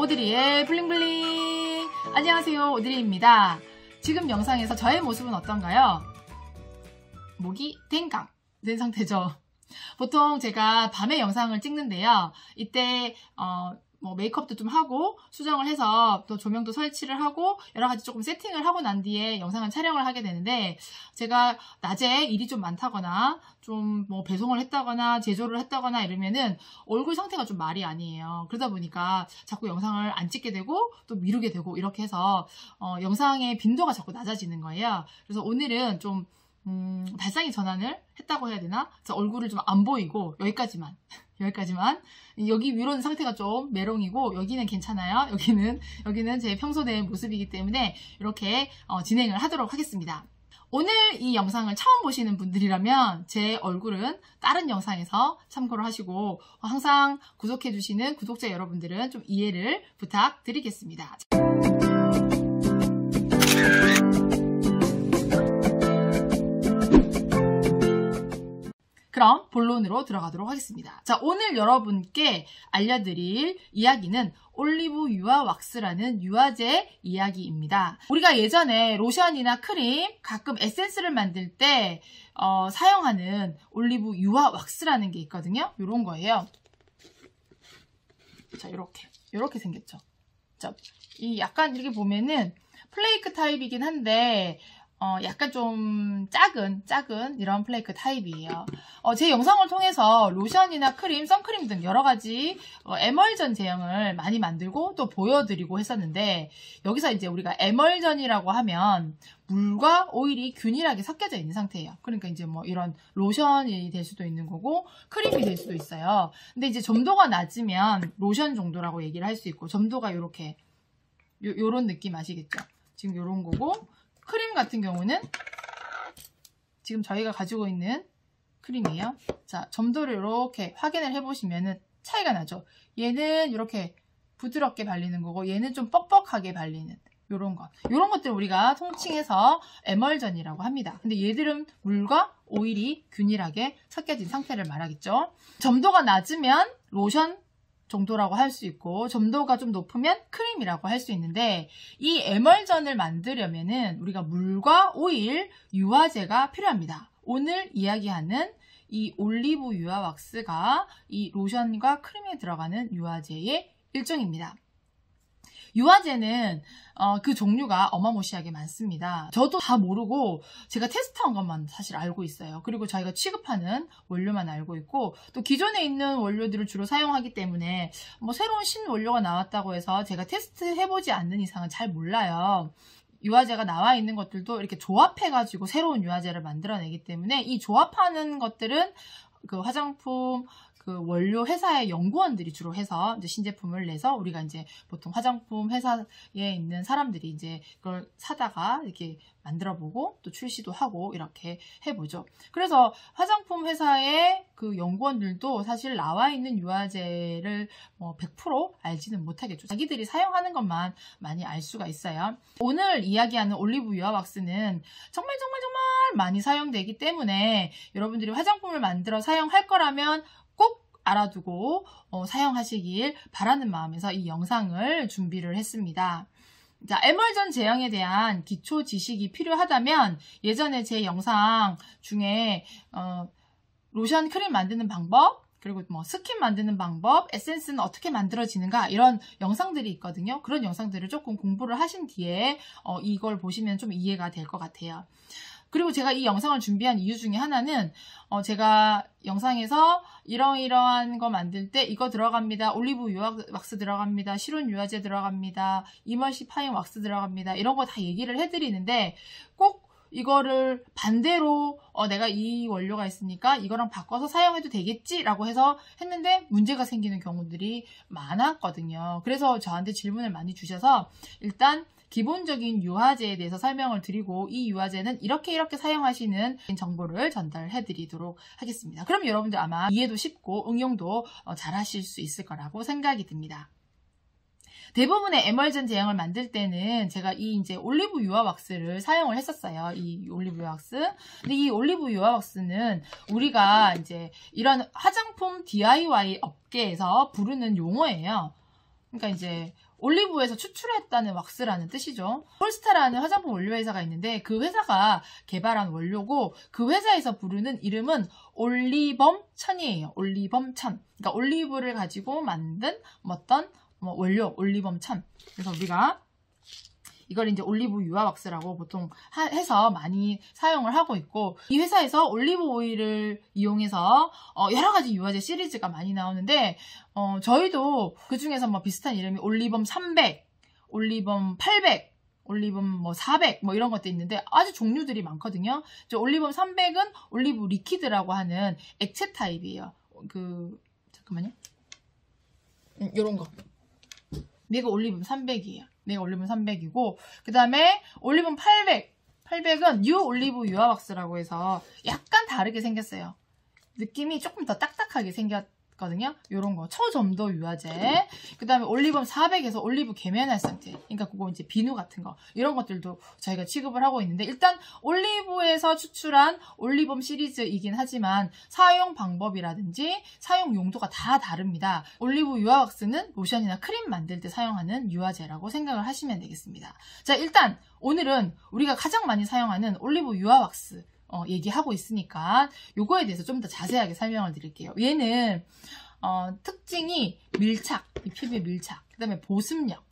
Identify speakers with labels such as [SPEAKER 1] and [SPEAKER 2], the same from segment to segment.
[SPEAKER 1] 오드리의 블링블링. 안녕하세요 오드리입니다. 지금 영상에서 저의 모습은 어떤가요? 목이 댕강 된 상태죠. 보통 제가 밤에 영상을 찍는데요. 이때 어, 뭐 메이크업도 좀 하고 수정을 해서 또 조명도 설치를 하고 여러 가지 조금 세팅을 하고 난 뒤에 영상을 촬영을 하게 되는데 제가 낮에 일이 좀 많다거나 좀 뭐 배송을 했다거나 제조를 했다거나 이러면은 얼굴 상태가 좀 말이 아니에요. 그러다 보니까 자꾸 영상을 안 찍게 되고 또 미루게 되고 이렇게 해서 어, 영상의 빈도가 자꾸 낮아지는 거예요. 그래서 오늘은 좀 음, 발상의 전환을 했다고 해야 되나? 얼굴을 좀 안 보이고 여기까지만 여기까지만 여기 위로는 상태가 좀 메롱이고 여기는 괜찮아요. 여기는 여기는 제 평소 내 모습이기 때문에 이렇게 어, 진행을 하도록 하겠습니다. 오늘 이 영상을 처음 보시는 분들이라면 제 얼굴은 다른 영상에서 참고를 하시고 항상 구독해주시는 구독자 여러분들은 좀 이해를 부탁드리겠습니다. 그럼 본론으로 들어가도록 하겠습니다. 자, 오늘 여러분께 알려드릴 이야기는 올리브 유화 왁스라는 유화제 이야기입니다. 우리가 예전에 로션이나 크림, 가끔 에센스를 만들 때 어, 사용하는 올리브 유화 왁스라는 게 있거든요. 이런 거예요. 자, 이렇게. 이렇게 생겼죠. 자, 이 약간 이렇게 보면은 플레이크 타입이긴 한데 어, 약간 좀 작은, 작은 이런 플레이크 타입이에요. 어, 제 영상을 통해서 로션이나 크림, 선크림 등 여러 가지 어, 에멀전 제형을 많이 만들고 또 보여드리고 했었는데 여기서 이제 우리가 에멀전이라고 하면 물과 오일이 균일하게 섞여져 있는 상태예요. 그러니까 이제 뭐 이런 로션이 될 수도 있는 거고 크림이 될 수도 있어요. 근데 이제 점도가 낮으면 로션 정도라고 얘기를 할 수 있고 점도가 이렇게 요, 요런 느낌 아시겠죠? 지금 요런 거고 크림 같은 경우는 지금 저희가 가지고 있는 크림이에요. 자, 점도를 이렇게 확인을 해보시면 차이가 나죠. 얘는 이렇게 부드럽게 발리는 거고 얘는 좀 뻑뻑하게 발리는 이런 것. 이런 것들 우리가 통칭해서 에멀전이라고 합니다. 근데 얘들은 물과 오일이 균일하게 섞여진 상태를 말하겠죠. 점도가 낮으면 로션 정도라고 할 수 있고 점도가 좀 높으면 크림이라고 할 수 있는데 이 에멀전을 만들려면은 우리가 물과 오일, 유화제가 필요합니다. 오늘 이야기하는 이 올리브 유화 왁스가 이 로션과 크림에 들어가는 유화제의 일종입니다. 유화제는 어, 그 종류가 어마무시하게 많습니다. 저도 다 모르고 제가 테스트한 것만 사실 알고 있어요. 그리고 저희가 취급하는 원료만 알고 있고 또 기존에 있는 원료들을 주로 사용하기 때문에 뭐 새로운 신원료가 나왔다고 해서 제가 테스트 해보지 않는 이상은 잘 몰라요. 유화제가 나와 있는 것들도 이렇게 조합해가지고 새로운 유화제를 만들어내기 때문에 이 조합하는 것들은 그 화장품 그 원료 회사의 연구원들이 주로 해서 이제 신제품을 내서 우리가 이제 보통 화장품 회사에 있는 사람들이 이제 그걸 사다가 이렇게 만들어 보고 또 출시도 하고 이렇게 해보죠. 그래서 화장품 회사의 그 연구원들도 사실 나와 있는 유화제를 뭐 100% 알지는 못하겠죠. 자기들이 사용하는 것만 많이 알 수가 있어요. 오늘 이야기하는 올리브 유화 왁스는 정말 정말 정말 많이 사용되기 때문에 여러분들이 화장품을 만들어 사용할 거라면 알아두고 어, 사용하시길 바라는 마음에서 이 영상을 준비를 했습니다. 자, 에멀전 제형에 대한 기초 지식이 필요하다면 예전에 제 영상 중에 어, 로션 크림 만드는 방법 그리고 뭐 스킨 만드는 방법, 에센스는 어떻게 만들어지는가 이런 영상들이 있거든요. 그런 영상들을 조금 공부를 하신 뒤에 어, 이걸 보시면 좀 이해가 될 것 같아요. 그리고 제가 이 영상을 준비한 이유 중에 하나는 어 제가 영상에서 이러이러한 거 만들 때 이거 들어갑니다. 올리브 유화 왁스 들어갑니다. 실온 유화제 들어갑니다. 이머시 파인 왁스 들어갑니다. 이런 거 다 얘기를 해드리는데 꼭 이거를 반대로 어, 내가 이 원료가 있으니까 이거랑 바꿔서 사용해도 되겠지라고 해서 했는데 문제가 생기는 경우들이 많았거든요. 그래서 저한테 질문을 많이 주셔서 일단 기본적인 유화제에 대해서 설명을 드리고 이 유화제는 이렇게 이렇게 사용하시는 정보를 전달해 드리도록 하겠습니다. 그럼 여러분들 아마 이해도 쉽고 응용도 어, 잘 하실 수 있을 거라고 생각이 듭니다. 대부분의 에멀전 제형을 만들 때는 제가 이 이제 올리브 유화 왁스를 사용을 했었어요. 이 올리브 유화 왁스. 근데 이 올리브 유화 왁스는 우리가 이제 이런 화장품 DIY 업계에서 부르는 용어예요. 그러니까 이제 올리브에서 추출했다는 왁스라는 뜻이죠. 폴스타라는 화장품 원료 회사가 있는데 그 회사가 개발한 원료고 그 회사에서 부르는 이름은 올리범 천이에요. 올리범 천. 그러니까 올리브를 가지고 만든 어떤 뭐 원료 올리범 천. 그래서 우리가 이걸 이제 올리브 유화 왁스라고 보통 하, 해서 많이 사용을 하고 있고 이 회사에서 올리브 오일을 이용해서 어, 여러 가지 유화제 시리즈가 많이 나오는데 어, 저희도 그 중에서 뭐 비슷한 이름이 올리범 300, 올리범 800 올리범 뭐 400, 뭐 이런 것도 있는데 아주 종류들이 많거든요. 저 올리범 300은 올리브 리퀴드라고 하는 액체 타입이에요. 그, 잠깐만요. 음, 요런 거. 내가 올리브 300이에요. 내가 올리브 300이고 그 다음에 올리브 800. 800은 뉴 올리브 유아왁스라고 해서 약간 다르게 생겼어요. 느낌이 조금 더 딱딱하게 생겼 있거든요. 요런 거. 초점도 유화제. 그 다음에 올리브염 400에서 올리브 계면할 상태. 그러니까 그거 이제 비누 같은 거. 이런 것들도 저희가 취급을 하고 있는데 일단 올리브에서 추출한 올리브염 시리즈이긴 하지만 사용 방법이라든지 사용 용도가 다 다릅니다. 올리브 유화왁스는 로션이나 크림 만들 때 사용하는 유화제라고 생각을 하시면 되겠습니다. 자, 일단 오늘은 우리가 가장 많이 사용하는 올리브 유화왁스 어, 얘기하고 있으니까 요거에 대해서 좀 더 자세하게 설명을 드릴게요. 얘는 어, 특징이 밀착, 이 피부의 밀착, 그 다음에 보습력,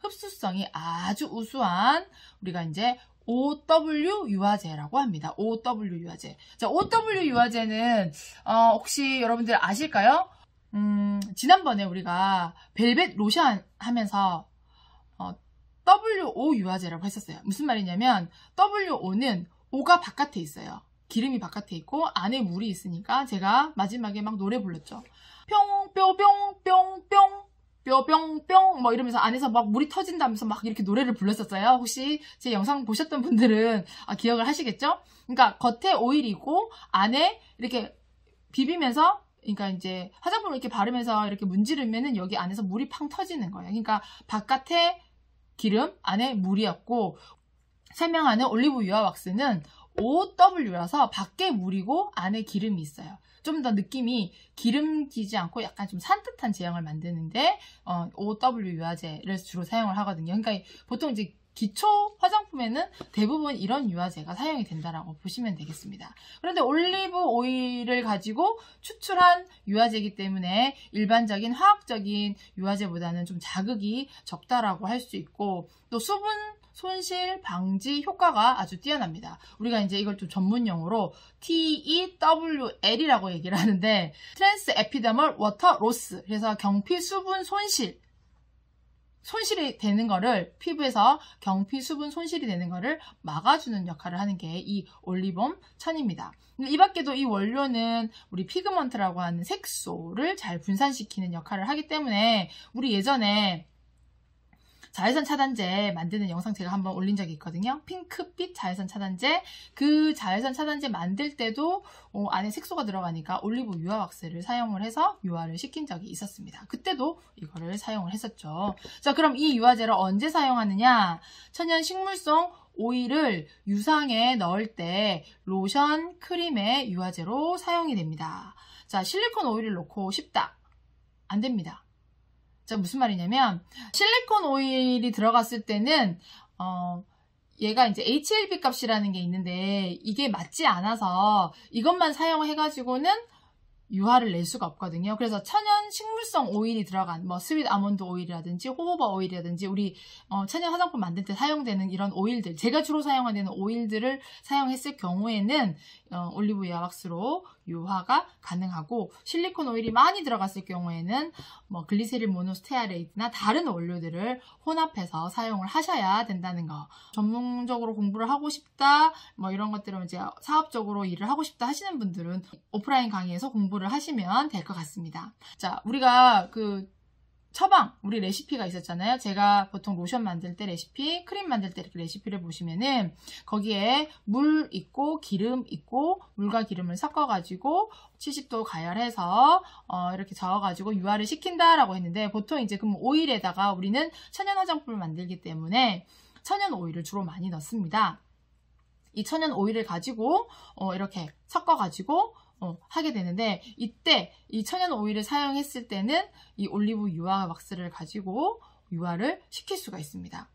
[SPEAKER 1] 흡수성이 아주 우수한 우리가 이제 OW 유화제라고 합니다. OW 유화제. 자, OW 유화제는 어, 혹시 여러분들 아실까요? 음, 지난번에 우리가 벨벳 로션 하면서 어, WO 유화제라고 했었어요. 무슨 말이냐면 WO는 오가 바깥에 있어요. 기름이 바깥에 있고 안에 물이 있으니까 제가 마지막에 막 노래 불렀죠. 뿅, 뿅, 뿅, 뿅, 뿅, 뭐 이러면서 안에서 막 물이 터진다면서 막 이렇게 노래를 불렀었어요. 혹시 제 영상 보셨던 분들은 아, 기억을 하시겠죠? 그러니까 겉에 오일이고 안에 이렇게 비비면서 그러니까 이제 화장품을 이렇게 바르면서 이렇게 문지르면은 여기 안에서 물이 팡 터지는 거예요. 그러니까 바깥에 기름, 안에 물이었고 설명하는 올리브 유화 왁스는 OW라서 밖에 물이고 안에 기름이 있어요. 좀 더 느낌이 기름지지 않고 약간 좀 산뜻한 제형을 만드는데 어, OW 유화제를 주로 사용을 하거든요. 그러니까 보통 이제 기초 화장품에는 대부분 이런 유화제가 사용이 된다라고 보시면 되겠습니다. 그런데 올리브 오일을 가지고 추출한 유화제이기 때문에 일반적인 화학적인 유화제보다는 좀 자극이 적다라고 할 수 있고 또 수분 손실 방지 효과가 아주 뛰어납니다. 우리가 이제 이걸 좀 전문 용어로 TEWL이라고 얘기를 하는데 트랜스 에피더멀 워터 로스 그래서 경피 수분 손실 손실이 되는 거를 피부에서 경피 수분 손실이 되는 거를 막아주는 역할을 하는 게 이 올리범 천입니다. 이 밖에도 이 원료는 우리 피그먼트라고 하는 색소를 잘 분산시키는 역할을 하기 때문에 우리 예전에 자외선 차단제 만드는 영상 제가 한번 올린 적이 있거든요. 핑크빛 자외선 차단제. 그 자외선 차단제 만들 때도 어, 안에 색소가 들어가니까 올리브 유화 왁스를 사용을 해서 유화를 시킨 적이 있었습니다. 그때도 이거를 사용을 했었죠. 자, 그럼 이 유화제를 언제 사용하느냐? 천연 식물성 오일을 유상에 넣을 때 로션, 크림의 유화제로 사용이 됩니다. 자, 실리콘 오일을 넣고 싶다. 안 됩니다. 자, 무슨 말이냐면 실리콘 오일이 들어갔을 때는 어 얘가 이제 HLB 값이라는 게 있는데 이게 맞지 않아서 이것만 사용해 가지고는 유화를 낼 수가 없거든요. 그래서 천연 식물성 오일이 들어간 뭐 스윗 아몬드 오일이라든지 호호바 오일이라든지 우리 어, 천연 화장품 만들 때 사용되는 이런 오일들 제가 주로 사용하는 오일들을 사용했을 경우에는 어, 올리브 야왁스로 유화가 가능하고 실리콘 오일이 많이 들어갔을 경우에는 뭐 글리세린 모노스테아레이드나 다른 원료들을 혼합해서 사용을 하셔야 된다는 거. 전문적으로 공부를 하고 싶다, 뭐 이런 것들은 이제 사업적으로 일을 하고 싶다 하시는 분들은 오프라인 강의에서 공부 를 하시면 될 것 같습니다. 자, 우리가 그 처방 우리 레시피가 있었잖아요. 제가 보통 로션 만들 때 레시피, 크림 만들 때 이렇게 레시피를 보시면은 거기에 물 있고 기름 있고 물과 기름을 섞어가지고 70도 가열해서 어, 이렇게 저어가지고 유화를 시킨다라고 했는데 보통 이제 그럼 오일에다가 우리는 천연 화장품을 만들기 때문에 천연 오일을 주로 많이 넣습니다. 이 천연 오일을 가지고 어, 이렇게 섞어가지고 어, 하게 되는데 이때 이 천연 오일을 사용했을 때는 이 올리브 유화 왁스를 가지고 유화를 시킬 수가 있습니다.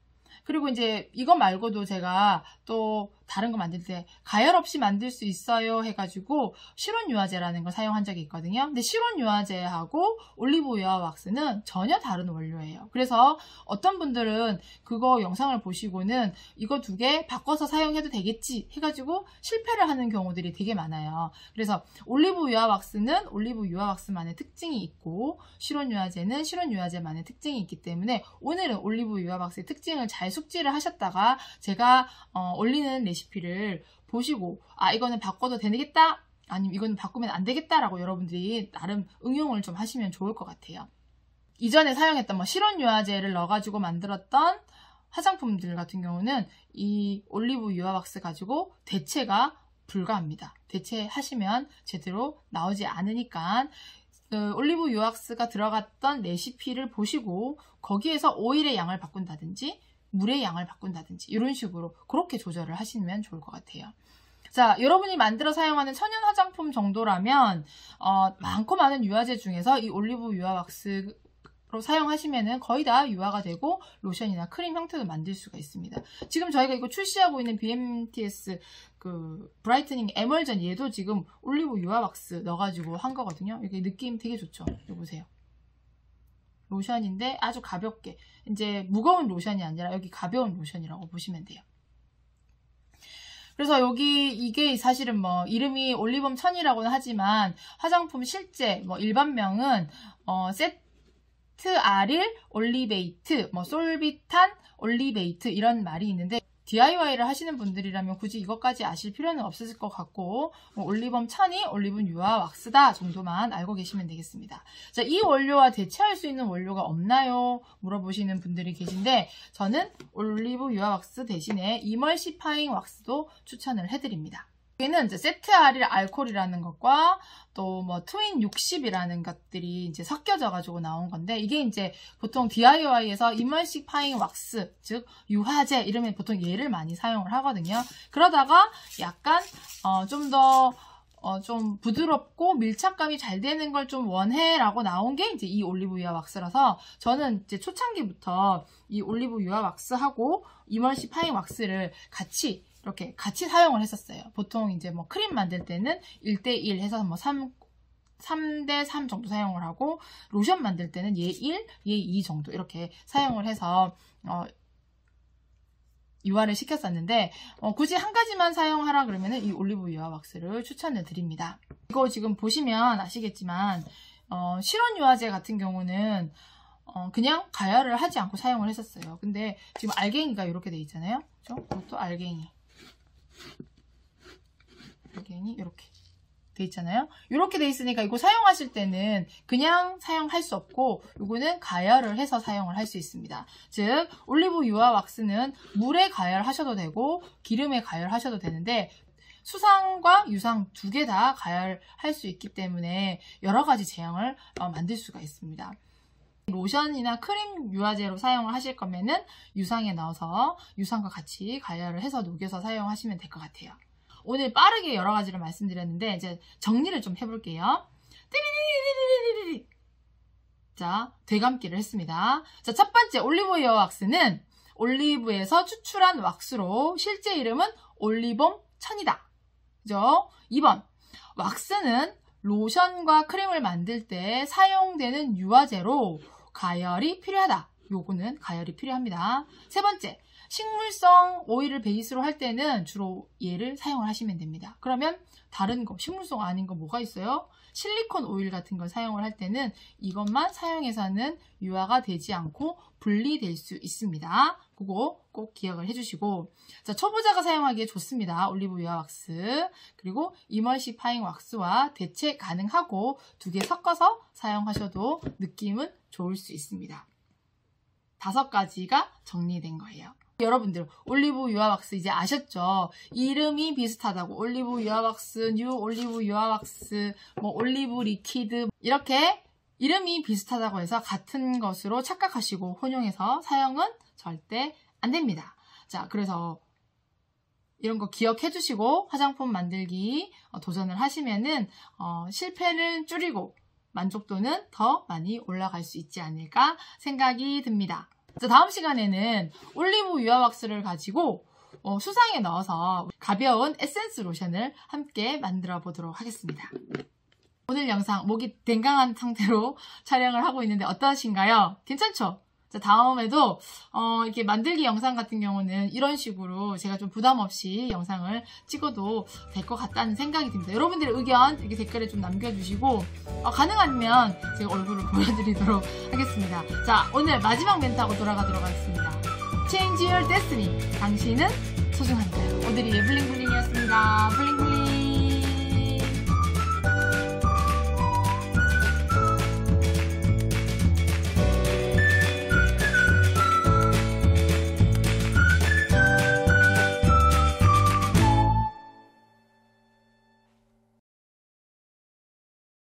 [SPEAKER 1] 그리고 이제 이거 말고도 제가 또 다른 거 만들 때 가열 없이 만들 수 있어요 해가지고 실온 유화제라는 걸 사용한 적이 있거든요. 근데 실온 유화제하고 올리브 유화 왁스는 전혀 다른 원료예요. 그래서 어떤 분들은 그거 영상을 보시고는 이거 두 개 바꿔서 사용해도 되겠지 해가지고 실패를 하는 경우들이 되게 많아요. 그래서 올리브 유화 왁스는 올리브 유화 왁스만의 특징이 있고 실온 유화제는 실온 유화제만의 특징이 있기 때문에 오늘은 올리브 유화 왁스의 특징을 잘 숙지를 하셨다가 제가 어, 올리는 레시 피를 보시고 아 이거는 바꿔도 되겠다 아니면 이거는 바꾸면 안 되겠다라고 여러분들이 나름 응용을 좀 하시면 좋을 것 같아요. 이전에 사용했던 뭐 실온 유화제를 넣어가지고 만들었던 화장품들 같은 경우는 이 올리브 유화 왁스 가지고 대체가 불가합니다. 대체하시면 제대로 나오지 않으니까 그 올리브 유화왁스가 들어갔던 레시피를 보시고 거기에서 오일의 양을 바꾼다든지 물의 양을 바꾼다든지 이런 식으로 그렇게 조절을 하시면 좋을 것 같아요. 자, 여러분이 만들어 사용하는 천연 화장품 정도라면 어, 많고 많은 유화제 중에서 이 올리브 유화 왁스 로 사용하시면은 거의 다 유화가 되고 로션이나 크림 형태도 만들 수가 있습니다. 지금 저희가 이거 출시하고 있는 BMTS 그 브라이트닝 에멀전 얘도 지금 올리브 유화 왁스 넣어가지고 한 거거든요. 이게 느낌 되게 좋죠. 이거 보세요. 로션인데 아주 가볍게 이제 무거운 로션이 아니라 여기 가벼운 로션이라고 보시면 돼요. 그래서 여기 이게 사실은 뭐 이름이 올리브엄 천이라고는 하지만 화장품 실제 뭐 일반명은 어 세트 아릴 올리베이트 뭐 솔비탄 올리베이트 이런 말이 있는데 DIY를 하시는 분들이라면 굳이 이것까지 아실 필요는 없으실 것 같고 뭐 올리브엄 천이 올리브 유화 왁스다 정도만 알고 계시면 되겠습니다. 자, 이 원료와 대체할 수 있는 원료가 없나요? 물어보시는 분들이 계신데 저는 올리브 유화 왁스 대신에 이멀시파잉 왁스도 추천을 해드립니다. 여기는 이제 세트 아릴 알콜이라는 것과 또 뭐 트윈 60이라는 것들이 이제 섞여져 가지고 나온 건데 이게 이제 보통 DIY에서 이멀식 파잉 왁스 즉 유화제 이러면 보통 얘를 많이 사용을 하거든요. 그러다가 약간 어, 좀더 어, 좀 부드럽고 밀착감이 잘 되는 걸 좀 원해라고 나온 게 이제 이 올리브 유화 왁스라서 저는 이제 초창기부터 이 올리브 유화 왁스하고 이멀시 파잉 왁스를 같이 이렇게 같이 사용을 했었어요. 보통 이제 뭐 크림 만들 때는 1대1 해서 뭐 3, 3대 3 정도 사용을 하고 로션 만들 때는 얘 1, 얘 2 정도 이렇게 사용을 해서 어, 유화를 시켰었는데 어, 굳이 한 가지만 사용하라 그러면 이 올리브 유화 왁스를 추천을 드립니다. 이거 지금 보시면 아시겠지만 어, 실온 유화제 같은 경우는 어, 그냥 가열을 하지 않고 사용을 했었어요. 근데 지금 알갱이가 이렇게 돼 있잖아요. 그렇죠? 이것도 알갱이. 알갱이 이렇게 돼 있잖아요. 이렇게 돼 있으니까 이거 사용하실 때는 그냥 사용할 수 없고 이거는 가열을 해서 사용을 할 수 있습니다. 즉 올리브 유화 왁스는 물에 가열하셔도 되고 기름에 가열하셔도 되는데 수상과 유상 두 개 다 가열할 수 있기 때문에 여러 가지 제형을 어, 만들 수가 있습니다. 로션이나 크림 유화제로 사용을 하실 거면은 유상에 넣어서 유상과 같이 가열을 해서 녹여서 사용하시면 될 것 같아요. 오늘 빠르게 여러 가지를 말씀드렸는데 이제 정리를 좀 해볼게요. 띠리리리리리리리 자, 되감기를 했습니다. 자, 첫 번째 올리브오일 왁스는 올리브에서 추출한 왁스로 실제 이름은 올리봄 천이다. 그죠? 2번 왁스는 로션과 크림을 만들 때 사용되는 유화제로 가열이 필요하다. 요거는 가열이 필요합니다. 세 번째, 식물성 오일을 베이스로 할 때는 주로 얘를 사용을 하시면 됩니다. 그러면 다른 거, 식물성 아닌 거 뭐가 있어요? 실리콘 오일 같은 걸 사용을 할 때는 이것만 사용해서는 유화가 되지 않고 분리될 수 있습니다. 그거 꼭 기억을 해주시고 자 초보자가 사용하기에 좋습니다. 올리브 유화 왁스 그리고 이멀시파잉 왁스와 대체 가능하고 두 개 섞어서 사용하셔도 느낌은 좋을 수 있습니다. 다섯 가지가 정리된 거예요. 여러분들 올리브 유화왁스 이제 아셨죠? 이름이 비슷하다고 올리브 유화왁스, 뉴 올리브 유화왁스, 뭐 올리브 리퀴드 이렇게 이름이 비슷하다고 해서 같은 것으로 착각하시고 혼용해서 사용은 절대 안 됩니다. 자, 그래서 이런 거 기억해 주시고 화장품 만들기 어, 도전을 하시면은 어, 실패는 줄이고 만족도는 더 많이 올라갈 수 있지 않을까 생각이 듭니다. 자, 다음 시간에는 올리브 유화 왁스를 가지고 어, 수상에 넣어서 가벼운 에센스 로션을 함께 만들어 보도록 하겠습니다. 오늘 영상 목이 댕강한 상태로 촬영을 하고 있는데 어떠신가요? 괜찮죠? 자, 다음에도 어, 이렇게 만들기 영상 같은 경우는 이런 식으로 제가 좀 부담 없이 영상을 찍어도 될 것 같다는 생각이 듭니다. 여러분들의 의견 이렇게 댓글에 좀 남겨주시고 어, 가능하면 제가 얼굴을 보여드리도록 하겠습니다. 자, 오늘 마지막 멘트하고 돌아가도록 하겠습니다. Change your destiny. 당신은 소중하니까요. 오늘이 블링블링이었습니다. 블링블링.